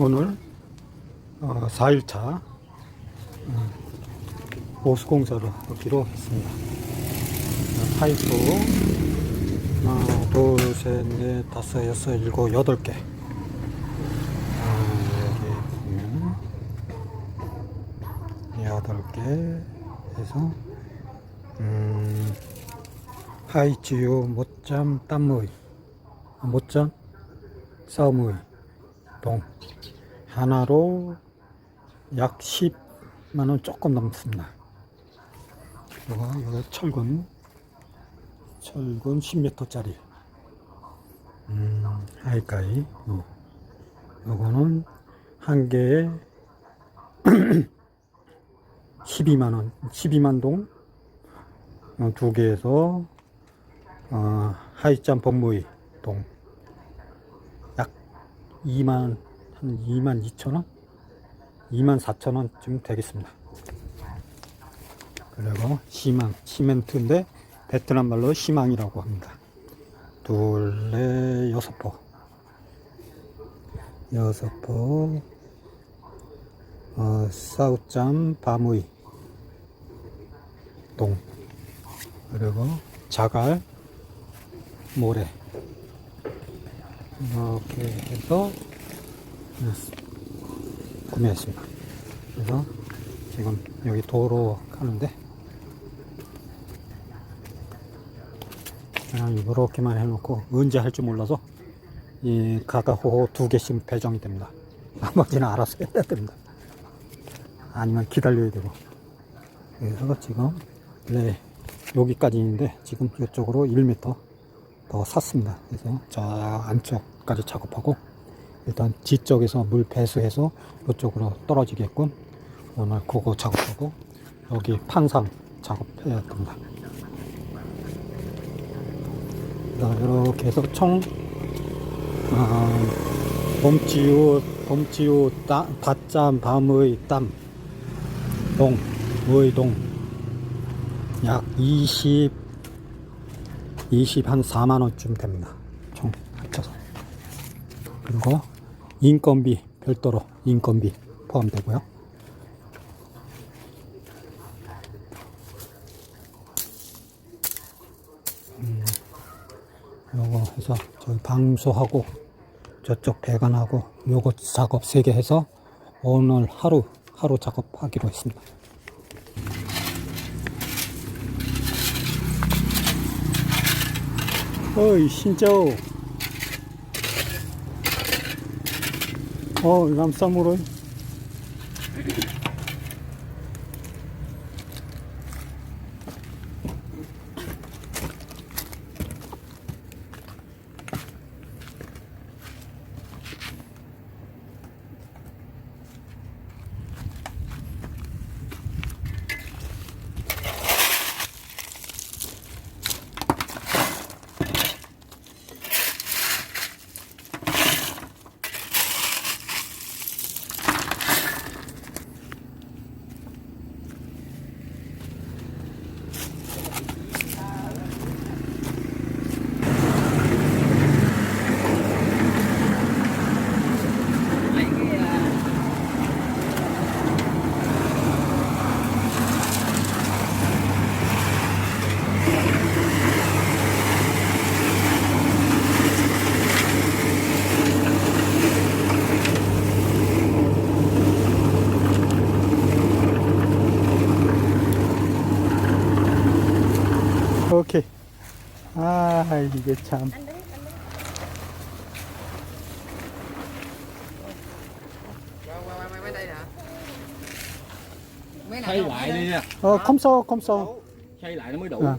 오늘 어, 4일차 보수공사를 하기로 했습니다. 어, 파이프 어, 둘, 셋, 넷, 다섯, 여섯, 일곱, 여덟 개. 어, 보면 여덟 개 해서 음, 하이지요 못잠 땀의 아, 못잠 싸움의 동 하나로 약 10만 원 조금 넘습니다. 이거 이거 철근. 철근 10m짜리. 음, 하이까이. 어. 요거는 한 개에 12만 원 12만 동. 어, 두 개에서 어, 하이짬 법무의 동. 약 2만 한 2만 2천 원? 2만 4천 원쯤 되겠습니다. 그리고 시망, 시멘트인데 베트남 말로 시망이라고 합니다. 둘, 넷, 여섯 포. 여섯 포. 어, 사우짬 밤의 동. 그리고 자갈, 모래. 이렇게 해서 구매했습니다. 그래서 지금 여기 도로 가는데 그냥 이렇게만 해놓고 언제 할 줄 몰라서 이 가가호호 두 개씩 배정이 됩니다. 나머지는 알아서 해야 됩니다. 아니면 기다려야 되고. 그래서 지금 네 여기까지 있는데 지금 이쪽으로 1m 더 샀습니다. 그래서 저 안쪽까지 작업하고 일단 뒤쪽에서 물 배수해서 이쪽으로 떨어지게끔 오늘 그거 작업하고 여기 판상 작업해야 됩니다. 이렇게 해서 총 아, 봄지우 봄지우 따- 밭잠 밤의 땀 동, 의 동 약 20, 20 한 4만 원쯤 됩니다. 총 합쳐서. 그리고 인건비 별도로 인건비 포함되고요. 음, 요거 해서 저기 방수하고 저쪽 배관하고 요거 작업 세 개 해서 오늘 하루 하루 작업하기로 했습니다. 어이 신짜오. 어 오케이 아 이게 참 xây lại đi nha 어, 컴싸워 컴싸워 xây lại nó mới đủ 아,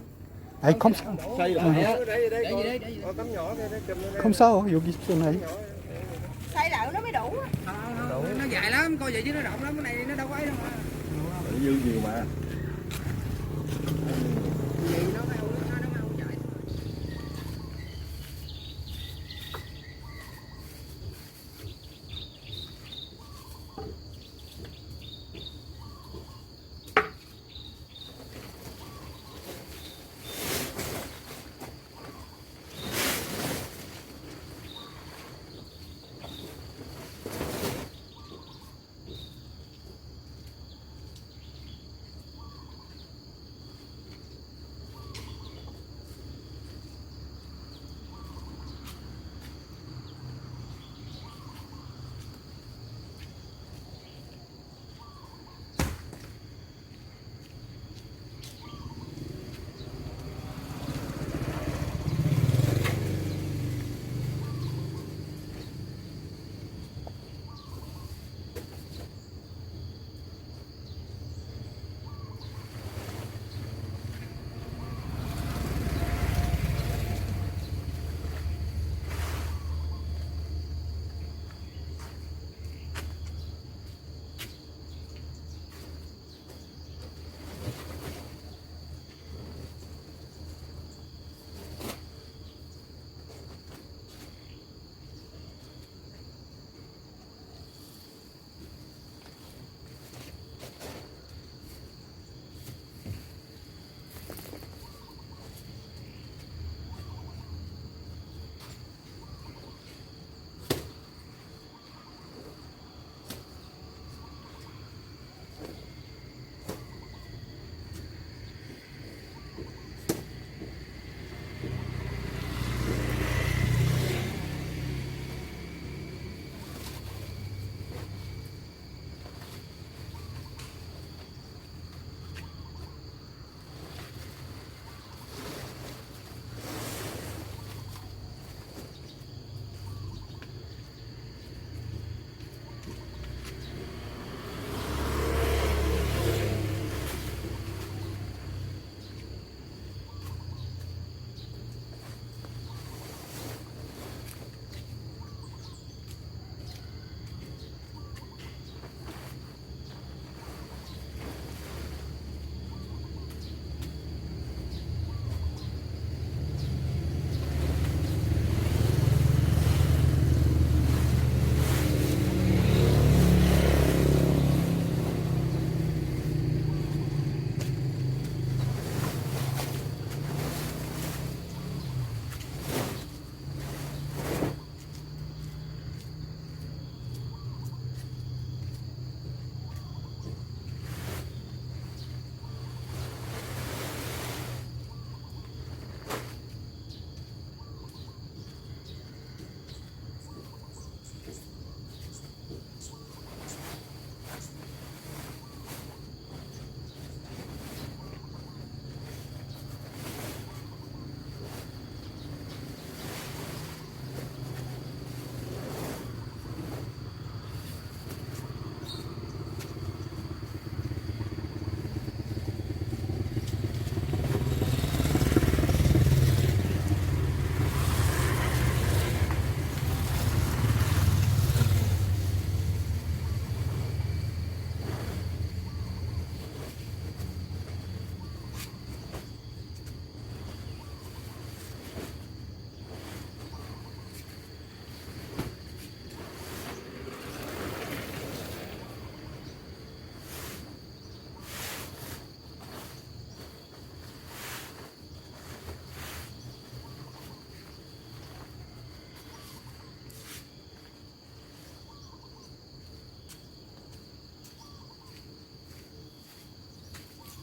아이 컴 xây lại á Đây, đây, đây, đây, Có tấm nhỏ đây, đây, cầm lên đây. 컴싸워 여기 있잖아 xây lại nó mới đủ á. Nó dài lắm, coi vậy chứ nó rộng lắm, cái này nó đâu có ấy đâu mà. tự dư nhiều mà Vậy nó